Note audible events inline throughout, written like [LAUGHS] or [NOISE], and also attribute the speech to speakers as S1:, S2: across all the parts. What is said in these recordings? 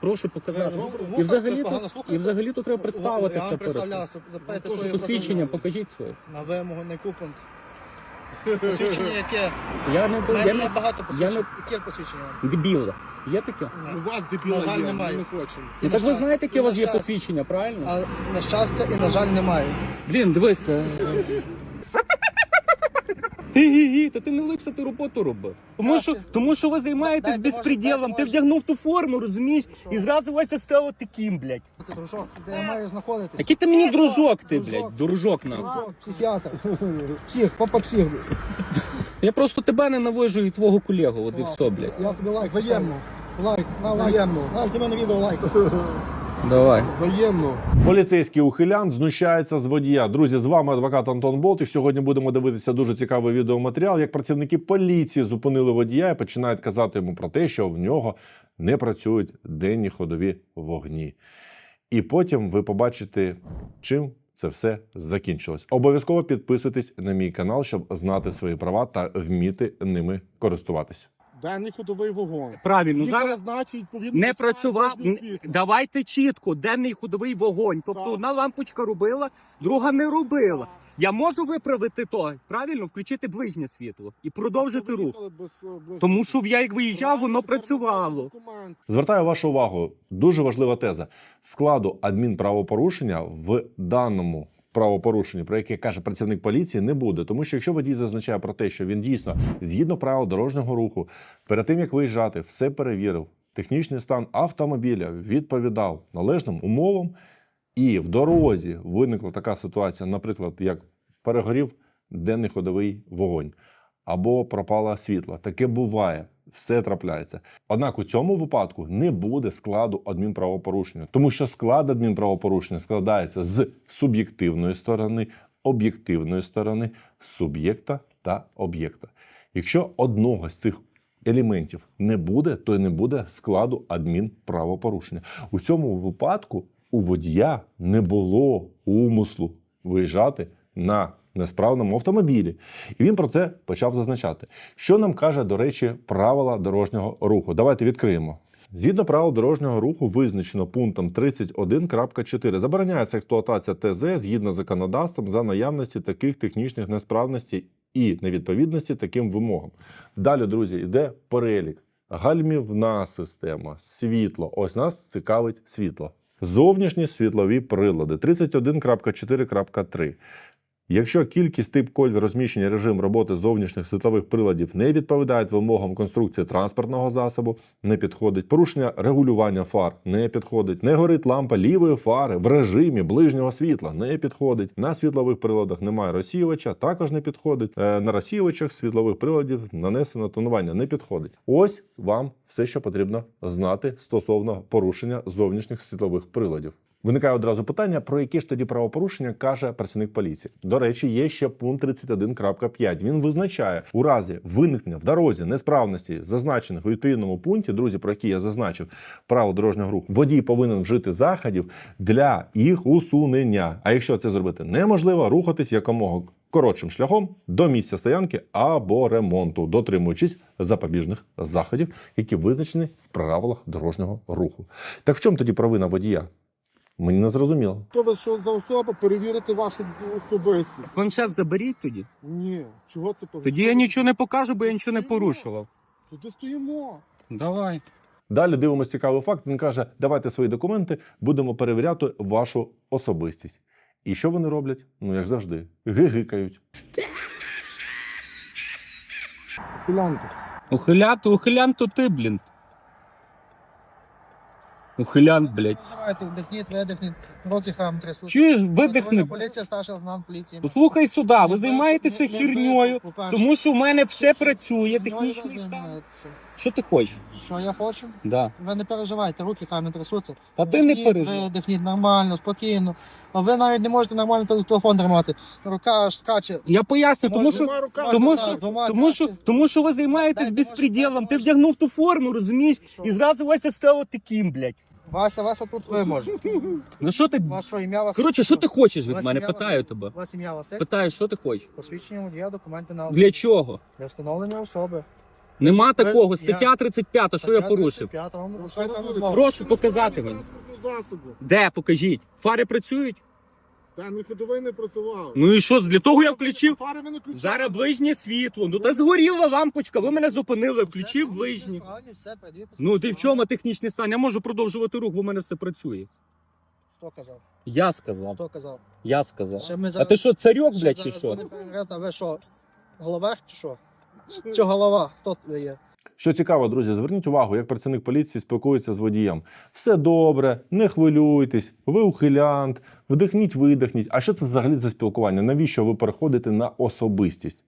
S1: Прошу показати.
S2: Ви- ви-
S1: І
S2: ви
S1: взагалі
S2: погано
S1: то
S2: слухаєте?
S1: і взагалі то треба
S2: Я
S1: представитися
S2: вам
S1: перед
S2: представлявся, запитайте
S3: Ну,
S2: своє
S1: посвідчення,
S2: бажання.
S1: покажіть своє.
S2: На вимогу не купунт. [LAUGHS] Посвідчення яке?
S1: Я не
S2: У
S1: я
S2: мене
S1: не
S2: багато посвідчень. Яке посвідчення? вам?
S1: дебіл. Є таке?
S2: На-
S3: У вас дебіла
S2: На жаль,
S3: є,
S2: немає.
S3: ми не хочемо.
S2: І
S1: Ну
S2: на
S1: так ви
S2: щастя.
S1: знаєте, яке
S2: І
S1: у вас
S2: на
S1: є
S2: щастя.
S1: посвідчення, правильно?
S2: А на щастя і на жаль немає.
S1: Блін, дивися. [LAUGHS] Гі-гі-гі, та ти не липся, ти роботу робив. Тому що,
S2: Краще.
S1: тому що ви займаєтесь
S2: Дайте, може,
S1: безпреділом,
S2: дайте,
S1: ти
S2: може.
S1: вдягнув ту форму, розумієш? І зразу Вася став таким, блядь.
S2: Ти дружок, де я маю знаходитись?
S1: Який ти мені дружок, ти, блядь, дружок нам.
S2: Дружок, психіатр. Псих, папа псих.
S1: Я просто тебе ненавижу і твого колегу, от і все, блядь.
S2: Я тобі лайк
S3: Взаємно.
S2: поставлю. Лайк, на лайк.
S3: Взаємно.
S2: На, жди мене відео лайк.
S1: Давай.
S3: Взаємно.
S4: Поліцейський ухилян знущається з водія. Друзі, з вами адвокат Антон Болтик. Сьогодні будемо дивитися дуже цікавий відеоматеріал, як працівники поліції зупинили водія і починають казати йому про те, що в нього не працюють денні ходові вогні. І потім ви побачите, чим це все закінчилось. Обов'язково підписуйтесь на мій канал, щоб знати свої права та вміти ними користуватися.
S3: Денний ходовий вогонь.
S1: Правильно,
S3: Їхали,
S1: зараз
S3: значить, відповідно
S1: не працював. Давайте чітко, денний ходовий вогонь. Тобто
S3: Так.
S1: одна лампочка робила, друга не робила. Я можу виправити то, правильно, включити ближнє світло і продовжити рух.
S3: без, е,
S1: Тому що я як виїжджав, воно
S3: тепер
S1: працювало.
S4: Звертаю вашу увагу, дуже важлива теза. Складу адмінправопорушення в даному правопорушенні, про яке каже працівник поліції, не буде. Тому що якщо водій зазначає про те, що він дійсно згідно правил дорожнього руху, перед тим як виїжджати, все перевірив, технічний стан автомобіля відповідав належним умовам, і в дорозі виникла така ситуація, наприклад, як перегорів денний ходовий вогонь або пропало світло. Таке буває, все трапляється. Однак у цьому випадку не буде складу адмінправопорушення, тому що склад адмінправопорушення складається з суб'єктивної сторони, об'єктивної сторони, суб'єкта та об'єкта. Якщо одного з цих елементів не буде, то й не буде складу адмінправопорушення. У цьому випадку у водія не було умислу виїжджати на несправному автомобілі. І він про це почав зазначати. Що нам каже, до речі, правила дорожнього руху? Давайте відкриємо. Згідно правил дорожнього руху, визначено пунктом 31.4. Забороняється експлуатація ТЗ згідно з законодавством за наявності таких технічних несправностей і невідповідності таким вимогам. Далі, друзі, йде перелік. Гальмівна система, світло. Ось нас цікавить світло. Зовнішні світлові прилади 31.4.3. Якщо кількість тип коль розміщення режим роботи зовнішніх світлових приладів не відповідають вимогам конструкції транспортного засобу, не підходить. Порушення регулювання фар не підходить. Не горить лампа лівої фари в режимі ближнього світла не підходить. На світлових приладах немає розсіювача, також не підходить. Е, На розсіювачах світлових приладів нанесено тонування не підходить. Ось вам все, що потрібно знати стосовно порушення зовнішніх світлових приладів. Виникає одразу питання, про які ж тоді правопорушення каже працівник поліції. До речі, є ще пункт 31.5. Він визначає у разі виникнення в дорозі несправності, зазначених у відповідному пункті, друзі, про які я зазначив право дорожнього руху, водій повинен вжити заходів для їх усунення. А якщо це зробити неможливо, рухатись якомога коротшим шляхом до місця стоянки або ремонту, дотримуючись запобіжних заходів, які визначені в правилах дорожнього руху. Так в чому тоді провина водія? Мені не зрозуміло.
S3: Хто ви що за особа? Перевірити вашу особистість.
S1: Планшет заберіть тоді.
S3: Ні. Чого це повинно?
S1: Тоді я нічого не покажу, бо я нічого не порушував.
S3: Тоді стоїмо.
S1: Давай.
S4: Далі дивимося цікавий факт. Він каже: давайте свої документи, будемо перевіряти вашу особистість. І що вони роблять? Ну, як завжди, гигикають.
S3: Хулянка.
S1: Ухилянт, ухилянт то ти, блін. Ухилянт, блядь.
S2: Давайте, вдихніть, видихніть, руки хам трясуть.
S1: Чуєш, видихни.
S2: Поліція, старший лейтенант поліції.
S1: Послухай сюди, ви займаєтеся
S2: не
S1: херньою,
S2: бийте, по-перше.
S1: тому що в мене все працює, технічний стан. Що ти хочеш?
S2: Що я хочу?
S1: Да.
S2: Ви не переживайте, руки хай не трясуться.
S1: Та ти не
S2: Вдихніть,
S1: переживай.
S2: Видихніть нормально, спокійно. А ви навіть не можете нормально теле- телефон тримати. Рука аж скаче.
S1: Я поясню, тому
S2: Може,
S1: що,
S3: Двома руками.
S1: тому що,
S2: так, двома
S1: тому що,
S2: краще.
S1: тому що ви займаєтесь
S2: Дайте,
S1: безпреділом.
S2: може,
S1: Ти вдягнув ту форму, розумієш?
S2: Що?
S1: І зразу Вася став таким, блядь.
S2: Вася, Вася тут ви можете.
S1: Ну що ти?
S2: Ваше ім'я вас.
S1: Коротше, що ти хочеш від
S2: Вася,
S1: мене? Питаю
S2: Василь.
S1: тебе.
S2: Вас ім'я Василь.
S1: Питаю, що ти хочеш?
S2: Посвідчення водія, документи на
S1: Для чого?
S2: для встановлення особи.
S1: Нема
S2: Ви-
S1: такого.
S2: я-
S1: Стаття 35, що я порушив.
S2: 35 вам.
S1: Прошу показати мені.
S3: Засобу.
S1: Де, покажіть. Фари працюють?
S3: Та не ходовий не працював.
S1: Ну і що, для того я включив?
S3: Фари ви не включали.
S1: Зараз ближнє світло. Ну та згоріла лампочка, ви мене зупинили, включив ближнє. Ну ти в чому технічний стан? Я можу продовжувати рух, бо в мене все працює.
S2: Хто казав?
S1: Я сказав,
S2: Хто казав?
S1: я сказав.
S2: Ще ми
S1: А
S2: зараз-
S1: ти що, царьок, блядь, чи
S2: зараз
S1: що?
S2: А ви що? Головах чи що? Чи голова? Хто ви є?
S4: Що цікаво, друзі, зверніть увагу, як працівник поліції спілкується з водієм. Все добре, не хвилюйтесь, ви ухилянт, вдихніть, видихніть. А що це взагалі за спілкування? Навіщо ви переходите на особистість?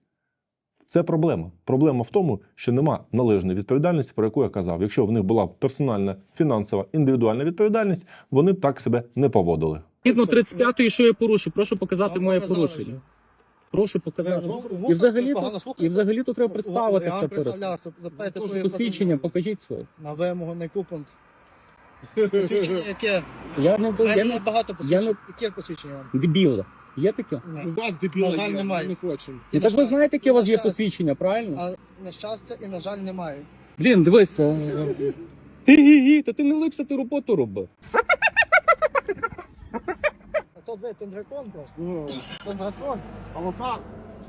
S4: Це проблема. Проблема в тому, що нема належної відповідальності, про яку я казав. Якщо в них була персональна, фінансова, індивідуальна відповідальність, вони б так себе не поводили.
S1: Згідно 35-ї, що я порушив, прошу показати моє порушення. Прошу показати.
S2: Ви- ви-
S1: І взагалі
S2: погано
S1: то і взагалі то треба представитися
S2: вам
S1: перед
S2: представлявся, запитайте своє
S1: посвідчення, покажіть своє.
S2: На вимогу не купунт. Посвідчення [LAUGHS] яке?
S1: Я не я
S2: багато посвідчень.
S1: не-
S2: Яке посвідчення вам?
S1: дебіла. Є таке?
S3: У вас дебіла
S2: На жаль,
S3: є,
S2: немає.
S3: ми не хочемо.
S1: Ну,
S2: І
S1: так ви знаєте, яке у вас є посвідчення, правильно?
S2: А на щастя і на жаль немає.
S1: Блін, дивися. Гі-гі-гі, та ти не липся, ти роботу роби.
S2: А то ви тундракон просто.
S3: Ну,
S2: Тундракон.
S3: Авокад,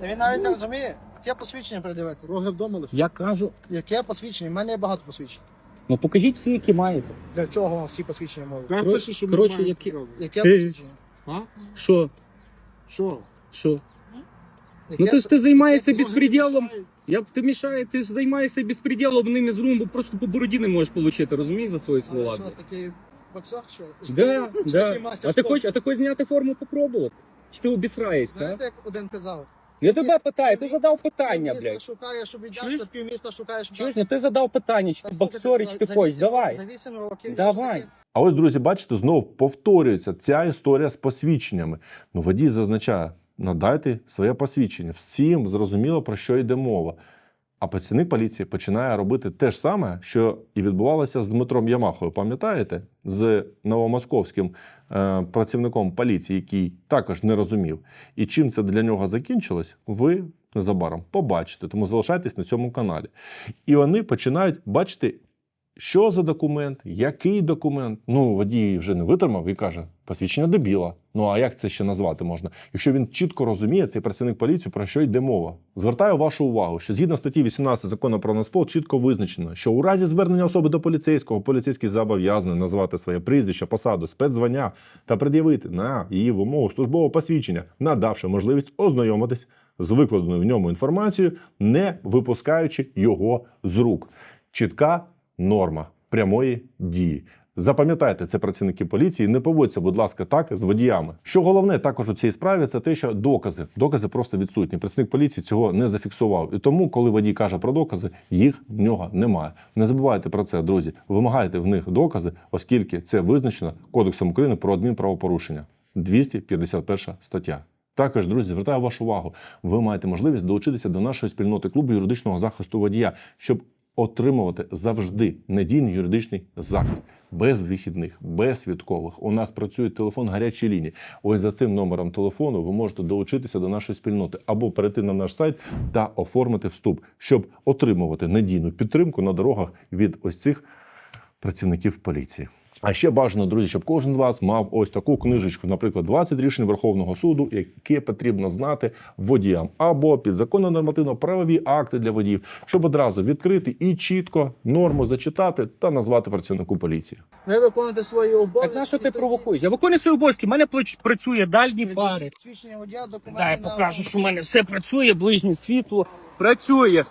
S2: Та він навіть не розуміє. Яке посвідчення придивити?
S3: роги вдома лише.
S1: Я кажу,
S2: Яке посвідчення? У мене є багато посвідчень.
S1: ну покажіть всі, які маєте.
S2: Для чого вам всі посвідчення можуть?
S3: Та
S1: Коротше-
S3: пише, що ми
S1: коротше,
S3: маємо
S1: які-.
S2: Яке
S1: Ти-
S2: посвідчення?
S3: А?
S1: Що?
S3: Що?
S1: Що?
S2: Яке-
S1: Ну ти ж ти займаєшся
S2: яке-
S1: безпреділом. Я б ти мішає, ти ж займаєшся безпреділом ними з румбу, просто по бороді не можеш отримати, розумієш за свої
S2: А
S1: слова.
S2: що, такий боксер, що?
S1: Да, да. [LAUGHS]
S2: мастер
S1: А ти
S2: спорту?
S1: хочеш, а ти хочеш зняти форму попробувати? Чи ти обісраєшся?
S2: Знаєте, як один казав?
S1: Я тебе питаю, ти задав питання,
S2: Півміста
S1: блядь.
S2: шукає, щоб
S1: Чуєш?
S2: віддався, півміста шукає, щоб
S1: Чуєш, ну ти задав питання, чи ти боксер, чи ти хочеш, давай.
S2: За 8 років.
S1: Давай.
S4: А ось, друзі, бачите, знову повторюється ця історія з посвідченнями. Ну, водій зазначає: надайте своє посвідчення. Всім зрозуміло, про що йде мова. А працівник поліції починає робити те ж саме, що і відбувалося з Дмитром Ямахою. Пам'ятаєте, з новомосковським е, працівником поліції, який також не розумів. І чим це для нього закінчилось, ви незабаром побачите. Тому залишайтесь на цьому каналі. І вони починають бачити що за документ, який документ. Ну, водій вже не витримав і каже: посвідчення дебіла. Ну а як це ще назвати можна? Якщо він чітко розуміє, цей працівник поліції, про що йде мова. Звертаю вашу увагу, що згідно статті 18 закону про Нацпол чітко визначено, що у разі звернення особи до поліцейського, поліцейський зобов'язаний назвати своє прізвище, посаду, спецзвання та пред'явити на її вимогу службове посвідчення, надавши можливість ознайомитись з викладеною в ньому інформацією, не випускаючи його з рук. Чітка норма прямої дії. Запам'ятайте, це працівники поліції. Не поводьте, будь ласка, так з водіями. Що головне також у цій справі, це те, що докази. Докази просто відсутні. Працівник поліції цього не зафіксував. І тому, коли водій каже про докази, їх в нього немає. Не забувайте про це, друзі. Вимагайте в них докази, оскільки це визначено Кодексом України про адмінправопорушення. 251 стаття. Також, друзі, звертаю вашу увагу. Ви маєте можливість долучитися до нашої спільноти клубу юридичного захисту водія, щоб отримувати завжди надійний юридичний захист без вихідних, без свідкових. У нас працює телефон гарячої лінії. Ось за цим номером телефону ви можете долучитися до нашої спільноти або перейти на наш сайт та оформити вступ, щоб отримувати надійну підтримку на дорогах від ось цих працівників поліції. А ще бажано, друзі, щоб кожен з вас мав ось таку книжечку, наприклад, 20 рішень Верховного суду, яке потрібно знати водіям, або підзаконно нормативно-правові акти для водіїв, щоб одразу відкрити і чітко норму зачитати та назвати працівнику поліції.
S2: Ви виконуєте свої обов'язки.
S1: Так на що ти
S2: тоді
S1: провокуєш? Я виконую свої обов'язки, в мене працює дальні фари.
S2: Посвідчення водія, документи
S1: Дай
S2: на
S1: покажу, що в мене все працює, ближнє світло працює.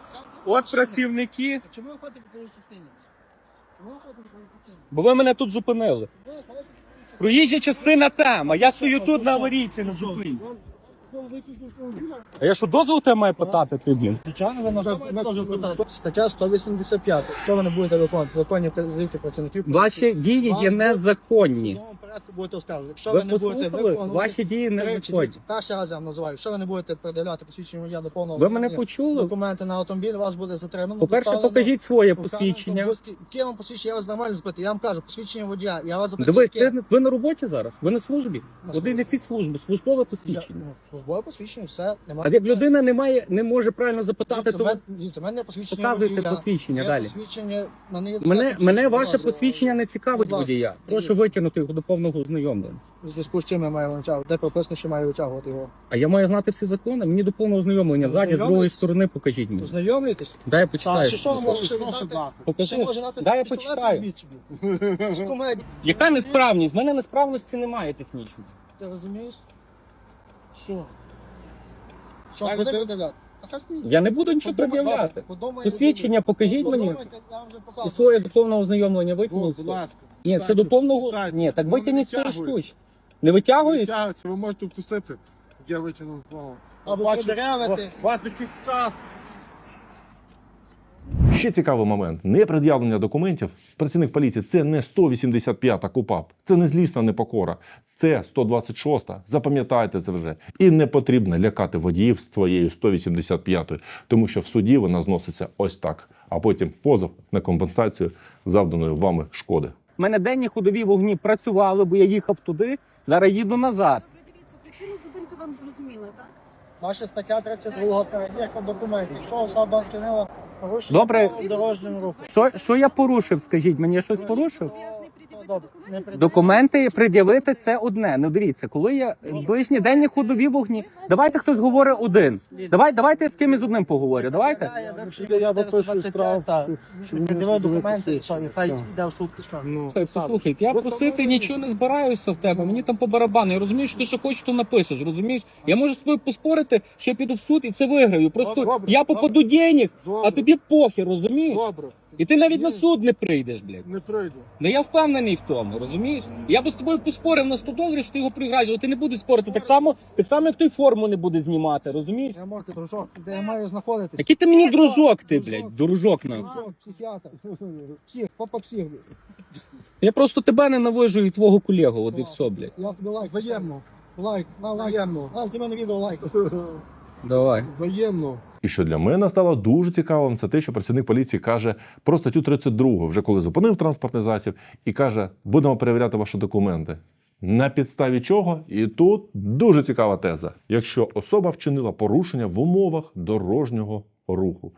S1: От працівники.
S2: А Чому ви ходите по частині? Чому ви ходите по частині?
S1: Бо ви мене тут зупинили. Проїжджа частина там, а я стою тут на аварійці на зупинці. А я що дозвол тебе маю питати ти, блін?
S2: Звичайно, ви на все маєте питати. Стаття 185. Що ви не будете виконувати? Законні вказівки працівників.
S1: Ваші дії є незаконні.
S2: Порядку будете оскаржувати. Якщо
S1: Ви
S2: ви, не будете виконувати...
S1: Ваші дії не законні.
S2: Перший раз я вам називаю. Якщо ви не будете передавати посвідчення водія до повного
S1: Ви мене почули?
S2: документи на автомобіль, вас буде затримано.
S1: По-перше, покажіть своє посвідчення.
S2: вам посвідчення? Я вас нормально збити. Я вам кажу, посвідчення водія. Я вас запитаю.
S1: Дивись, ти, ви на роботі зараз? Ви на службі?
S2: На службі.
S1: і ці служби, службове
S2: Я-
S1: посвідчення.
S2: ну, Службове посвідчення, все. Немає.
S1: А як людина не має, не може правильно запитати, то
S2: дивіться, мене посвідчення
S1: показуйте
S2: водія.
S1: посвідчення далі.
S2: Посвідчення, мене,
S1: Мене, ваше посвідчення не цікавить водія. Прошу витягнути його до повного ознайомлення.
S2: У зв'язку з чим я маю витягувати? Де прописано, що маю витягувати його?
S1: А я маю знати всі закони. Мені до повного ознайомлення. Ззаді, з другої сторони покажіть мені.
S2: Ознайомлюєтесь?
S1: Дай я почитаю.
S2: чи що ви можете віддати?
S3: дати?
S1: Покажи.
S2: Ще може дати
S1: Дай я
S2: пістолет,
S1: почитаю.
S2: візьміть собі. З.
S1: Яка несправність? В мене несправності немає технічної.
S2: Ти розумієш?
S3: Що?
S2: Що, куди
S3: ти-
S2: хай.
S1: Я не буду нічого
S2: Подумай,
S1: пред'являти.
S2: добре, подумай,
S1: Посвідчення покажіть мені.
S2: Подумайте, я вам вже
S1: І
S2: показую.
S1: своє до повного ознайомлення
S3: О,
S1: витягніть.
S3: будь ласка.
S1: Ні, це до повного.
S3: читайте.
S1: Ні, так
S3: Ну,
S1: витягніть свою
S3: витягують.
S1: штуч. Не витягують?
S3: Витягується, ви можете вкусити. Я витягнув право.
S2: Або
S3: Бачу,
S2: продеревити.
S3: У вас якийсь стас.
S4: Ще цікавий момент: непред'явлення документів працівник поліції це не 185-та КУПАП, це не злісна непокора, це 126-та. Запам'ятайте це вже. І не потрібно лякати водіїв з твоєю 185-ю, тому що в суді вона зноситься ось так, а потім позов на компенсацію завданої вами шкоди.
S1: У мене денні ходові вогні працювали, бо я їхав туди, зараз їду назад.
S5: Добре, дивіться, причину зупинки вам зрозуміла, так?
S2: Наша стаття 32 перевірка документів. Що особа вчинила порушення
S1: Добре.
S2: правил дорожнього руху.
S1: Що, що я порушив? Скажіть, мені я щось порушив?
S5: Документи,
S2: не.
S1: Документи пред'явити це одне. Ну дивіться, коли я ближні денні ходові вогні. Давайте хтось говорить один. Давай, давайте я з кимось одним поговорю. Давайте.
S3: Я- я випишу штраф, що- не
S2: документи, хай йде в суд.
S3: Ну,
S1: Слухай, послухай, я просити нічого не збираюся в тебе. Мені там по барабану. Я розумію, що ти що хочеш, то напишеш. Розумієш? Я можу з тобою поспорити, що я піду в суд і це виграю. Просто я попаду денег, а тобі похер, розумієш?
S3: Добре.
S1: І ти навіть на суд не прийдеш, блядь.
S3: Не прийду.
S1: Ну я впевнений в тому, розумієш? Я би з тобою поспорив на 100 доларів, що ти його програєш, але ти не будеш спорити так само, так само, як той форму не буде знімати, розумієш?
S2: Я можу, дружок, де я маю знаходитись.
S1: Який ти мені дружок, ти, блядь, дружок нам.
S2: Дружок, психіатр. Псих, папа псих.
S1: Я просто тебе ненавижу і твого колегу, от і все, блядь.
S2: Я тобі лайк.
S3: Взаємно.
S2: Лайк, на лайк.
S3: Взаємно.
S2: На, зніми на відео лайк.
S1: Давай.
S3: Взаємно.
S4: І що для мене стало дуже цікавим, це те, що працівник поліції каже про статтю 32, вже коли зупинив транспортний засіб, і каже: будемо перевіряти ваші документи. На підставі чого? І тут дуже цікава теза. Якщо особа вчинила порушення в умовах дорожнього руху,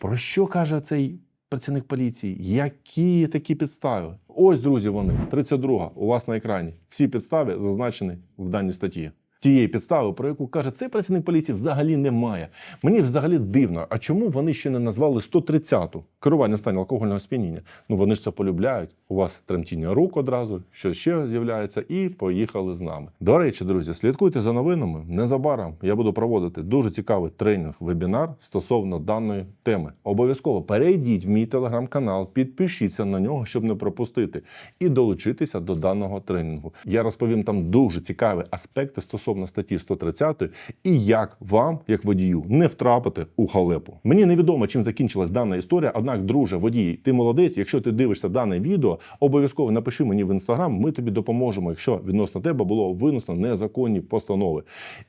S4: про що каже цей працівник поліції? Які такі підстави? Ось, друзі, вони 32 у вас на екрані. Всі підстави зазначені в даній статті. Тієї підстави, про яку каже цей працівник поліції, взагалі немає. Мені взагалі дивно, а чому вони ще не назвали 130-ту керування стані алкогольного сп'яніння? Ну вони ж це полюбляють. У вас тремтіння рук одразу, що ще з'являється, і поїхали з нами. До речі, друзі, слідкуйте за новинами. Незабаром я буду проводити дуже цікавий тренінг, вебінар стосовно даної теми. Обов'язково перейдіть в мій телеграм-канал, підпишіться на нього, щоб не пропустити, і долучитися до даного тренінгу. Я розповім там дуже цікаві аспекти стосовно статті 130 і як вам, як водію, не втрапити у халепу. Мені невідомо, чим закінчилась дана історія. Однак, друже, водій, ти молодець. Якщо ти дивишся дане відео, обов'язково напиши мені в інстаграм. Ми тобі допоможемо, якщо відносно тебе було винесено незаконні постанови.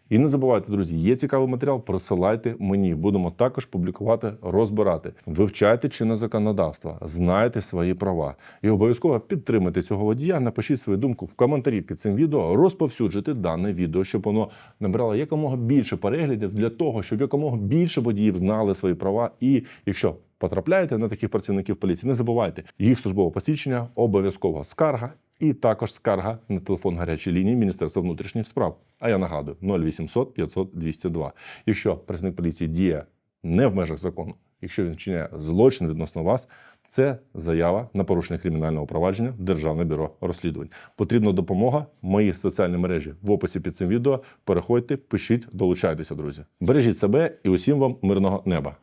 S4: І не забувайте, друзі, є цікавий матеріал. Присилайте мені. Будемо також публікувати, розбирати. Вивчайте чинне законодавство, знайте свої права і обов'язково підтримайте цього водія. Напишіть свою думку в коментарі під цим відео, розповсюджуйте дане відео, щоб воно набрало якомога більше переглядів для того, щоб якомога більше водіїв знали свої права. І якщо потрапляєте на таких працівників поліції, не забувайте їх службове посвідчення, обов'язкова скарга. І також скарга на телефон гарячої лінії Міністерства внутрішніх справ. А я нагадую 0800 500 202. Якщо працівник поліції діє не в межах закону, якщо він вчиняє злочин відносно вас, це заява на порушення кримінального провадження Державне бюро розслідувань. Потрібна допомога. Мої соціальні мережі в описі під цим відео. Переходьте, пишіть, долучайтеся, друзі. Бережіть себе і усім вам мирного неба.